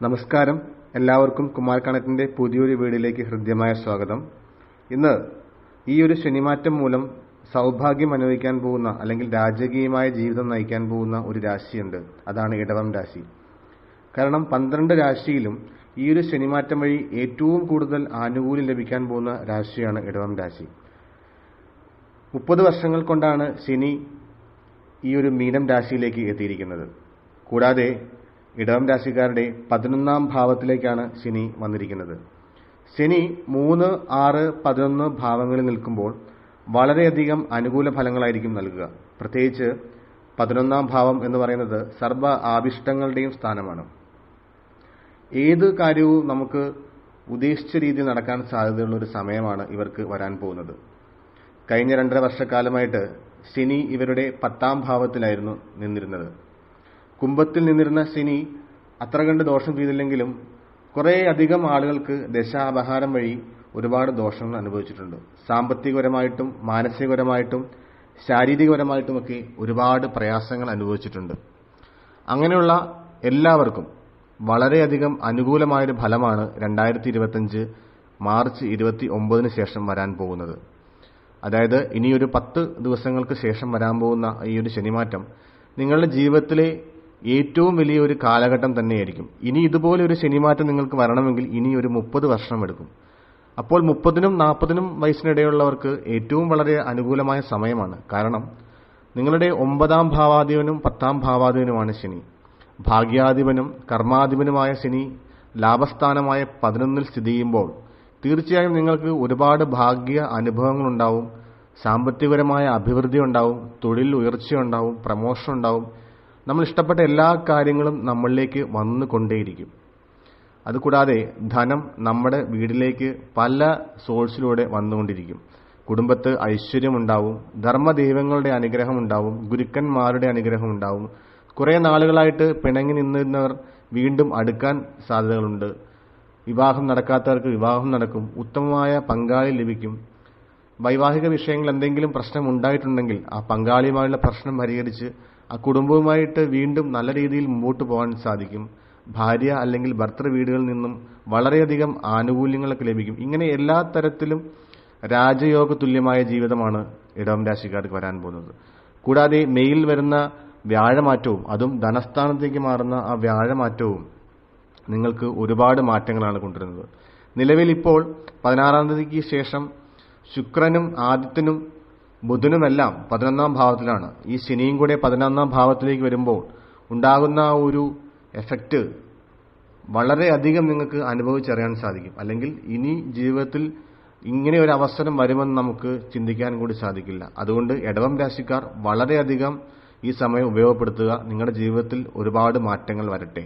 നമസ്കാരം. എല്ലാവർക്കും കുമാർ കണക്റ്റിന്റെ പുതിയൊരു വീടിലേക്ക് ഹൃദ്യമായ സ്വാഗതം. ഇന്ന് ഈ ഒരു ശനിമാറ്റം മൂലം സൗഭാഗ്യം അനുഭവിക്കാൻ പോകുന്ന അല്ലെങ്കിൽ രാജകീയമായ ജീവിതം നയിക്കാൻ പോകുന്ന ഒരു രാശിയുണ്ട്. അതാണ് ഇടവം രാശി. കാരണം പന്ത്രണ്ട് രാശിയിലും ഈ ഒരു ശനിമാറ്റം വഴി ഏറ്റവും കൂടുതൽ ആനുകൂല്യം ലഭിക്കാൻ പോകുന്ന രാശിയാണ് ഇടവം രാശി. മുപ്പത് വർഷങ്ങൾ കൊണ്ടാണ് ശനി ഈ ഒരു മീനം രാശിയിലേക്ക് എത്തിയിരിക്കുന്നത്. കൂടാതെ ഇടവം രാശിക്കാരുടെ പതിനൊന്നാം ഭാവത്തിലേക്കാണ് ശനി വന്നിരിക്കുന്നത്. ശനി മൂന്ന് ആറ് പതിനൊന്ന് ഭാവങ്ങളിൽ നിൽക്കുമ്പോൾ വളരെയധികം അനുകൂല ഫലങ്ങളായിരിക്കും നൽകുക. പ്രത്യേകിച്ച് പതിനൊന്നാം ഭാവം എന്ന് പറയുന്നത് സർവ ആവിഷ്ടങ്ങളുടെയും സ്ഥാനമാണ്. ഏത് കാര്യവും നമുക്ക് ഉദ്ദേശിച്ച രീതിയിൽ നടക്കാൻ സാധ്യതയുള്ള ഒരു സമയമാണ് ഇവർക്ക് വരാൻ പോകുന്നത്. കഴിഞ്ഞ രണ്ടര വർഷക്കാലമായിട്ട് ശനി ഇവരുടെ പത്താം ഭാവത്തിലായിരുന്നു നിന്നിരുന്നത്. കുംഭത്തിൽ നിന്നിരുന്ന ശനി അത്ര കണ്ട് ദോഷം ചെയ്തില്ലെങ്കിലും കുറേ അധികം ആളുകൾക്ക് ദശാപഹാരം വഴി ഒരുപാട് ദോഷങ്ങൾ അനുഭവിച്ചിട്ടുണ്ട്. സാമ്പത്തികപരമായിട്ടും മാനസികപരമായിട്ടും ശാരീരികപരമായിട്ടുമൊക്കെ ഒരുപാട് പ്രയാസങ്ങൾ അനുഭവിച്ചിട്ടുണ്ട്. അങ്ങനെയുള്ള എല്ലാവർക്കും വളരെയധികം അനുകൂലമായൊരു ഫലമാണ് രണ്ടായിരത്തി ഇരുപത്തഞ്ച് മാർച്ച് ഇരുപത്തി ഒമ്പതിന് ശേഷം വരാൻ പോകുന്നത്. അതായത് ഇനിയൊരു പത്ത് ദിവസങ്ങൾക്ക് ശേഷം വരാൻ പോകുന്ന ഈ ഒരു ശനിമാറ്റം നിങ്ങളുടെ ജീവിതത്തിലെ ഏറ്റവും വലിയ ഒരു കാലഘട്ടം തന്നെയായിരിക്കും. ഇനി ഇതുപോലെ ഒരു ശനിമാറ്റം നിങ്ങൾക്ക് വരണമെങ്കിൽ ഇനി ഒരു മുപ്പത് വർഷം എടുക്കും. അപ്പോൾ മുപ്പതിനും നാൽപ്പതിനും വയസ്സിനിടെയുള്ളവർക്ക് ഏറ്റവും വളരെ അനുകൂലമായ സമയമാണ്. കാരണം നിങ്ങളുടെ ഒമ്പതാം ഭാവാധിപനും പത്താം ഭാവാധിപനുമാണ് ശനി. ഭാഗ്യാധിപനും കർമാധിപനുമായ ശനി ലാഭസ്ഥാനമായ പതിനൊന്നിൽ സ്ഥിതി ചെയ്യുമ്പോൾ തീർച്ചയായും നിങ്ങൾക്ക് ഒരുപാട് ഭാഗ്യ അനുഭവങ്ങളുണ്ടാവും. സാമ്പത്തികപരമായ അഭിവൃദ്ധി ഉണ്ടാവും. തൊഴിൽ ഉയർച്ചയുണ്ടാവും. പ്രമോഷൻ ഉണ്ടാവും. നമ്മൾ ഇഷ്ടപ്പെട്ട എല്ലാ കാര്യങ്ങളും നമ്മളിലേക്ക് വന്നു കൊണ്ടേയിരിക്കും അതുകൂടാതെ ധനം നമ്മുടെ വീടിലേക്ക് പല സോഴ്സിലൂടെ വന്നുകൊണ്ടിരിക്കും. കുടുംബത്ത് ഐശ്വര്യമുണ്ടാവും ധർമ്മദൈവങ്ങളുടെ അനുഗ്രഹം ഉണ്ടാവും ഗുരുക്കന്മാരുടെ അനുഗ്രഹം ഉണ്ടാവും കുറേ നാളുകളായിട്ട് പിണങ്ങി നിന്നിരുന്നവർ വീണ്ടും അടുക്കാൻ സാധ്യതകളുണ്ട്. വിവാഹം നടക്കാത്തവർക്ക് വിവാഹം നടക്കും ഉത്തമമായ പങ്കാളി ലഭിക്കും. വൈവാഹിക വിഷയങ്ങൾ എന്തെങ്കിലും പ്രശ്നം ഉണ്ടായിട്ടുണ്ടെങ്കിൽ ആ പങ്കാളിയുമായുള്ള പ്രശ്നം പരിഹരിച്ച് ആ കുടുംബവുമായിട്ട് വീണ്ടും നല്ല രീതിയിൽ മുമ്പോട്ട് പോകാൻ സാധിക്കും. ഭാര്യ അല്ലെങ്കിൽ ഭർത്തൃ വീടുകളിൽ നിന്നും വളരെയധികം ആനുകൂല്യങ്ങളൊക്കെ ലഭിക്കും. ഇങ്ങനെ എല്ലാ തരത്തിലും രാജയോഗ തുല്യമായ ജീവിതമാണ് ഇടവം രാശിക്കാർക്ക് വരാൻ പോകുന്നത്. കൂടാതെ മെയിൽ വരുന്ന വ്യാഴമാറ്റവും അതും ധനസ്ഥാനത്തേക്ക് മാറുന്ന ആ വ്യാഴമാറ്റവും നിങ്ങൾക്ക് ഒരുപാട് മാറ്റങ്ങളാണ് കൊണ്ടുവരുന്നത്. നിലവിൽ ഇപ്പോൾ പതിനാറാം തീയതിക്ക് ശേഷം ശുക്രനും ആദിത്യനും ബുധനുമെല്ലാം പതിനൊന്നാം ഭാവത്തിലാണ്. ഈ ശനിയും കൂടെ പതിനൊന്നാം ഭാവത്തിലേക്ക് വരുമ്പോൾ ഉണ്ടാകുന്ന ഒരു എഫക്റ്റ് വളരെയധികം നിങ്ങൾക്ക് അനുഭവിച്ചറിയാൻ സാധിക്കും. അല്ലെങ്കിൽ ഇനി ജീവിതത്തിൽ ഇങ്ങനെ ഒരു അവസരം വരുമെന്ന് നമുക്ക് ചിന്തിക്കാൻ കൂടി സാധിക്കില്ല. അതുകൊണ്ട് ഇടവം രാശിക്കാർ വളരെയധികം ഈ സമയം ഉപയോഗപ്പെടുത്തുക. നിങ്ങളുടെ ജീവിതത്തിൽ ഒരുപാട് മാറ്റങ്ങൾ വരട്ടെ.